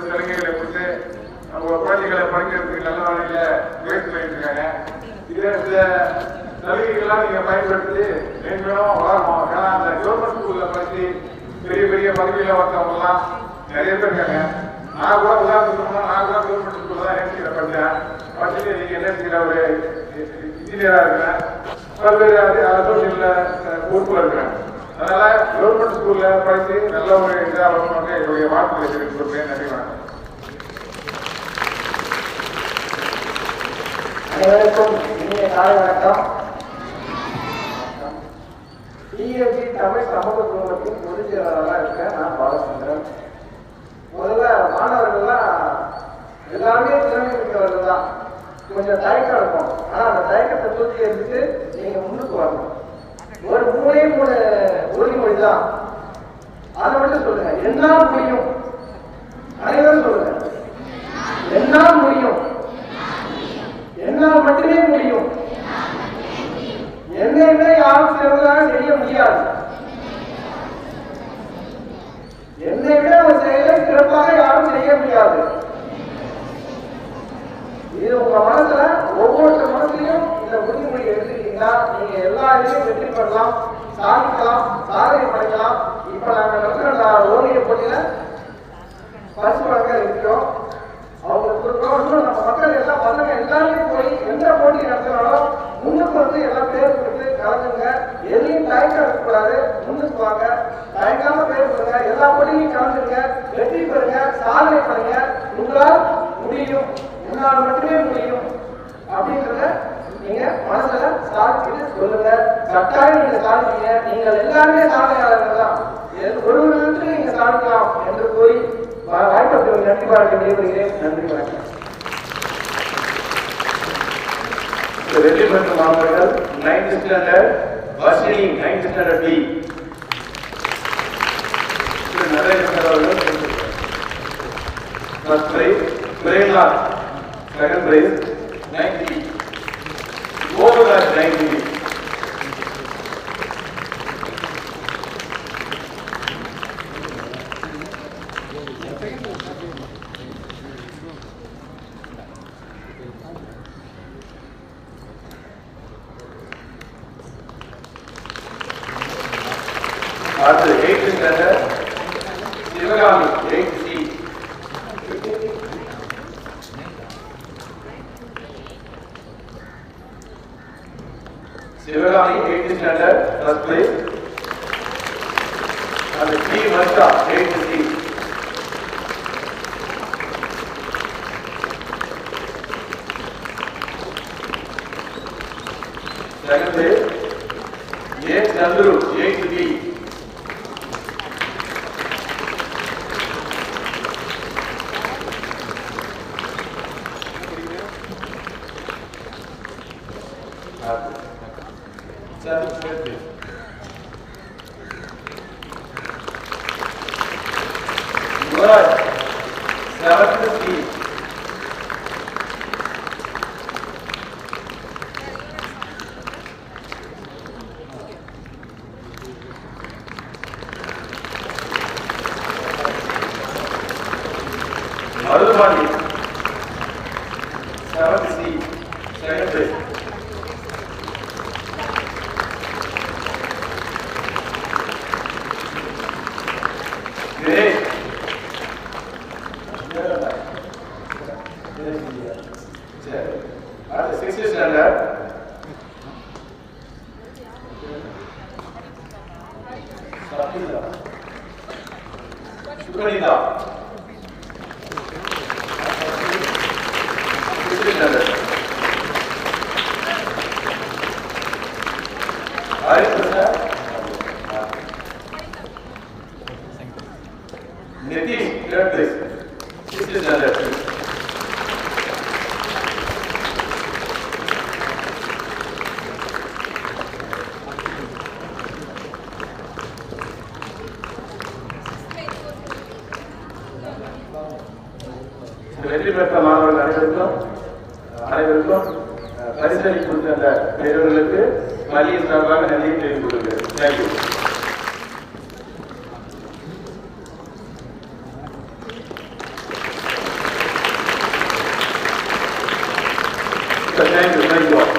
வந்து பல்வேறு வந்து கொடுத்து நம்ம குழந்தைகளை படிக்கிறதுக்கு நல்ல வழியில முயற்சி பண்ணிட்டு இருக்காங்க இதே சில சலுகைகள்லாம் நீங்க பயன்படுத்தி மேம்படும் வளரணும். ஏன்னா அந்த கவர்மெண்ட் ஸ்கூல்ல படிச்சு பெரிய பெரிய பதவியில வந்தவங்கலாம் நிறைய பேர் இருக்காங்க. நான் கூட உதாரணத்துக்கு சொன்னா, நான் கூட கவர்மெண்ட் ஸ்கூல்ல தான் என்சியில் படித்தேன் படிச்சுட்டு நீங்க என்எஸ்சியில் ஒரு இன்ஜினியரா இருக்கிறேன் பல்வேறு அரசியல் பொறுப்புல இருக்கிறேன் கவர்மெண்ட் ஸ்கூல்ல படித்து நல்ல ஒரு இதாக வரணும்னு என்னுடைய வாழ்த்துக்களை தெரிவித்துக் கொள்கிறேன் நன்றி வணக்கம் அனைவருக்கும் இனிய காலை வணக்கம். டிஎஃப்சி தமிழ் சமூக குழுமத்தின் பொதுச் செயலாளராக இருக்கேன் நான் பாலச்சந்திரன். முதல்ல மாணவர்கள்லாம் எல்லாருமே திறமை மிக்கவர்கள் தான். கொஞ்சம் தயக்கம் இருக்கும். ஆனால் அந்த தயக்கத்தை தூக்கி எடுத்துட்டு நீங்கள் முன்னுக்கு வரணும். ஒரு மூணே மூணு உறுதிமொழி தான். அதை மட்டும் சொல்லுங்க. என்னால் முடியும். அனைவரும் சொல்லுங்க. என்னால் முடியும். என்னால் மட்டுமே முடியும். என்ன யாரும் சிறந்ததாக செய்ய முடியாது. என்னை விட ஒரு செயலை சிறப்பாக யாரும் செய்ய முடியாது. இது உங்க மனசுல ஒவ்வொருத்தர் மனசுலயும் இந்த உறுதிமொழி எடுத்துக்கிட்டீங்கன்னா நீங்க எல்லா இதுலயும் வெற்றி பெறலாம் சாதிக்கலாம் சாதனை படைக்கலாம். இப்ப நாங்க நடத்துற ஓவிய போட்டியில பரிசு வழங்க இருக்கோம் அவங்களுக்கு கொடுக்குறோம். இன்னும் நம்ம மக்கள் எல்லாம் பசங்க எல்லாருமே போய் எந்த போட்டி நடத்தினாலும் முன்னுக்கு வந்து எல்லாம் பேர் கொடுத்து கலந்துங்க எதையும் தயக்கம் இருக்கக்கூடாது. முன்னுக்கு வாங்க. தயங்காம பேர் கொடுங்க. எல்லா போட்டியும் கலந்துங்க வெற்றி பெறுங்க. சாதனை பண்ணுங்க. உங்களால் முடியும். உங்களால் மட்டுமே முடியும். அப்படின்றத நீங்க மனசுல சாதிச்சுட்டு சொல்லுங்க. கட்டாயம் நீங்க சாதிச்சீங்க நீங்கள் எல்லாருமே சாதனையாளர்கள் தான். ஒரு ஒரு விதத்திலும் நீங்க சாப்பிடலாம் என்று போய் வாய்ப்பு நன்றி பாராட்ட விடைபெறுகிறேன். நன்றி வணக்கம். வெற்றி பெற்ற மாணவர்கள் நைன்த் ஸ்டாண்டர்ட் வசதி நைன்த் ஸ்டாண்டர்ட் பி நரேந்திர அவர்கள் first prize Premla second over ninety 8th standard, first place. And the team Harsha, 8th second is A. Chandru, eighth D. Seventh, fifth. Good. Seventh D. Sixth standard Sukhanida sixth standard Ayush sir வெற்றி பெற்ற மாணவர்கள் அனைவருக்கும் அனைவருக்கும் பரிசளி கொடுத்த அந்த பெரியவர்களுக்கு மல்லிகை சார்பாக நன்றியை தெரிவித்துக் கொள்கிறேன். Thank you Thank you, thank you.